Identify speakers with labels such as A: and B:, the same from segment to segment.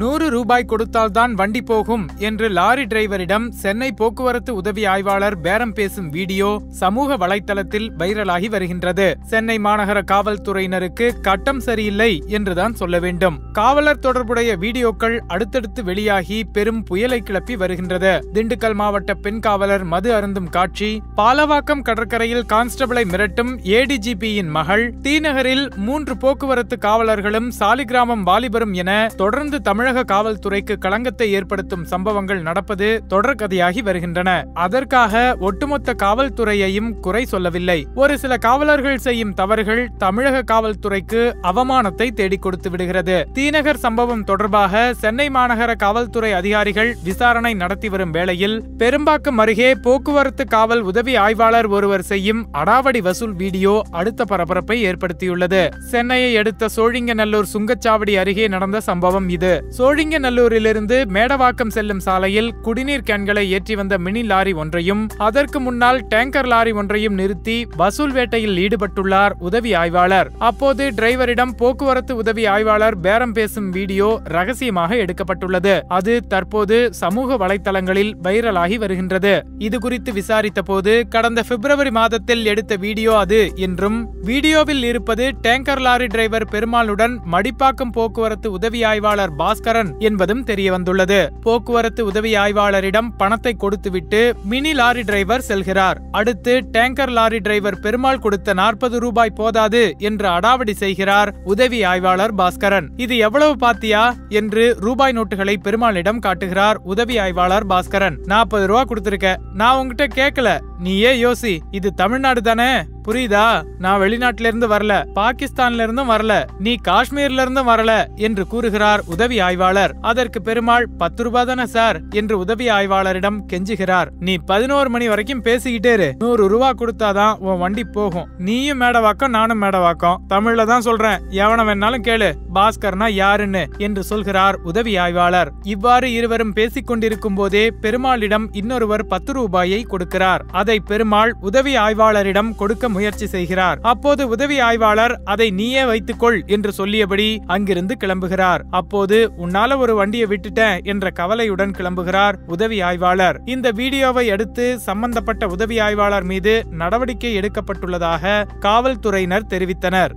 A: நூறு ரூபாய் கொடுத்தால்தான் வண்டி போகும் என்று லாரி டிரைவரிடம் சென்னை போக்குவரத்து உதவி ஆய்வாளர் பேரம் பேசும் வீடியோ சமூக வலைதளத்தில் வைரலாகி வருகின்றது. சென்னை மாநகர காவல்துறையினருக்கு கட்டம் சரியில்லை என்றுதான் சொல்ல வேண்டும். காவலர் தொடர்புடைய வீடியோக்கள் அடுத்தடுத்து வெளியாகி பெரும் புயலை கிளப்பி வருகின்றது. திண்டுக்கல் மாவட்ட பெண் காவலர் மது அருந்தும் காட்சி பாலவாக்கம் கடற்கரையில் கான்ஸ்டபிளை மிரட்டும் ஏடிஜிபியின் மகள் தீநகரில் மூன்று போக்குவரத்து காவலர்களும் சாலிகிராமம் வாலிபரும் என தொடர்ந்து தமிழ் தமிழக காவல்துறைக்கு களங்கத்தை ஏற்படுத்தும் சம்பவங்கள் நடப்பது தொடர்கதையாகி வருகின்றன. அதற்காக ஒட்டுமொத்த காவல்துறையையும் குறை சொல்லவில்லை. ஒரு சில காவலர்கள் செய்யும் தவறுகள் தமிழக காவல்துறைக்கு அவமானத்தை தேடிக் கொடுத்து விடுகிறது. தீநகர் சம்பவம் தொடர்பாக சென்னை மாநகர காவல்துறை அதிகாரிகள் விசாரணை நடத்தி வரும் வேளையில் பெரும்பாக்கம் அருகே போக்குவரத்து காவல் உதவி ஆய்வாளர் ஒருவர் செய்யும் அடாவடி வசூல் வீடியோ அடுத்த பரபரப்பை ஏற்படுத்தியுள்ளது. சென்னையை அடுத்த சோழிங்கநல்லூர் சுங்கச்சாவடி அருகே நடந்த சம்பவம் இது. சோழிங்கநல்லூரிலிருந்து மேடவாக்கம் செல்லும் சாலையில் குடிநீர் கேன்களை ஏற்றி வந்த மினி லாரி ஒன்றையும் அதற்கு முன்னால் டேங்கர் லாரி ஒன்றையும் நிறுத்தி வசூல் வேட்டையில் ஈடுபட்டுள்ளார் உதவி ஆய்வாளர். அப்போது டிரைவரிடம் போக்குவரத்து உதவி ஆய்வாளர் பேரம் பேசும் வீடியோ ரகசியமாக எடுக்கப்பட்டுள்ளது. அது தற்போது சமூக வலைதளங்களில் வைரலாகி வருகின்றது. இது குறித்து விசாரித்த போது கடந்த பிப்ரவரி மாதத்தில் எடுத்த வீடியோ அது என்றும் வீடியோவில் இருப்பது டேங்கர் லாரி டிரைவர் பெருமாளுடன் மடிப்பாக்கம் போக்குவரத்து உதவி ஆய்வாளர் பாஸ்கர் பாஸ்கரன் என்பதும் தெரியவந்துள்ளது. போக்குவரத்து உதவி ஆய்வாளரிடம் பணத்தை கொடுத்துவிட்டு மினி லாரி டிரைவர் செல்கிறார். அடுத்து டேங்கர் லாரி டிரைவர் பெருமாள் கொடுத்த நாற்பது ரூபாய் போதாது என்று அடாவடி செய்கிறார் உதவி ஆய்வாளர் பாஸ்கரன். இது எவ்வளவு பாத்தியா? என்று ரூபாய் நோட்டுகளை பெருமாளிடம் காட்டுகிறார் உதவி ஆய்வாளர் பாஸ்கரன். நாற்பது ரூபா கொடுத்திருக்க. நான் உங்ககிட்ட கேட்கல நீயே யோசி இது தமிழ்நாடு தானே? புரியுதா? நான் வெளிநாட்டில இருந்து வரல பாகிஸ்தான்ல இருந்தும் வரல நீ காஷ்மீர்ல இருந்தும் வரல என்று கூறுகிறார் உதவி ஆய்வாளர். அதற்கு பெருமாள் பத்து ரூபாய் தானே சார்? என்று உதவி ஆய்வாளரிடம் கெஞ்சுகிறார். நீ பதினோரு மணி வரைக்கும் பேசிக்கிட்டே இரு. நூறு ரூபா கொடுத்தாதான் உன் வண்டி போகும். நீயும் மேடவாக்கம் நானும் மேடவாக்கம். தமிழ்ல தான் சொல்றேன். எவன வேணாலும் கேளு. பாஸ்கர்னா யாருன்னு என்று சொல்கிறார் உதவி ஆய்வாளர். இவ்வாறு இருவரும் பேசிக் கொண்டிருக்கும் போதே பெருமாளிடம் இன்னொருவர் பத்து ரூபாயை கொடுக்கிறார். அதை பெருமாள் உதவி ஆய்வாளரிடம் கொடுக்க முயற்சி செய்கிறார். அப்போது உதவி ஆய்வாளர் அதை நீயே வைத்துக்கொள் என்று சொல்லியபடி அங்கிருந்து கிளம்புகிறார். அப்போது உன்னால ஒரு வண்டியை விட்டுட்டேன் என்ற கவலையுடன் கிளம்புகிறார் உதவி ஆய்வாளர். இந்த வீடியோவை அடுத்து சம்பந்தப்பட்ட உதவி ஆய்வாளர் மீது நடவடிக்கை எடுக்கப்பட்டுள்ளதாக காவல்துறையினர் தெரிவித்தனர்.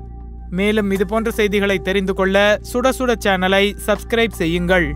A: மேலும் இதுபோன்ற செய்திகளை தெரிந்து கொள்ள சுட சுட சேனலை சப்ஸ்கிரைப் செய்யுங்கள்.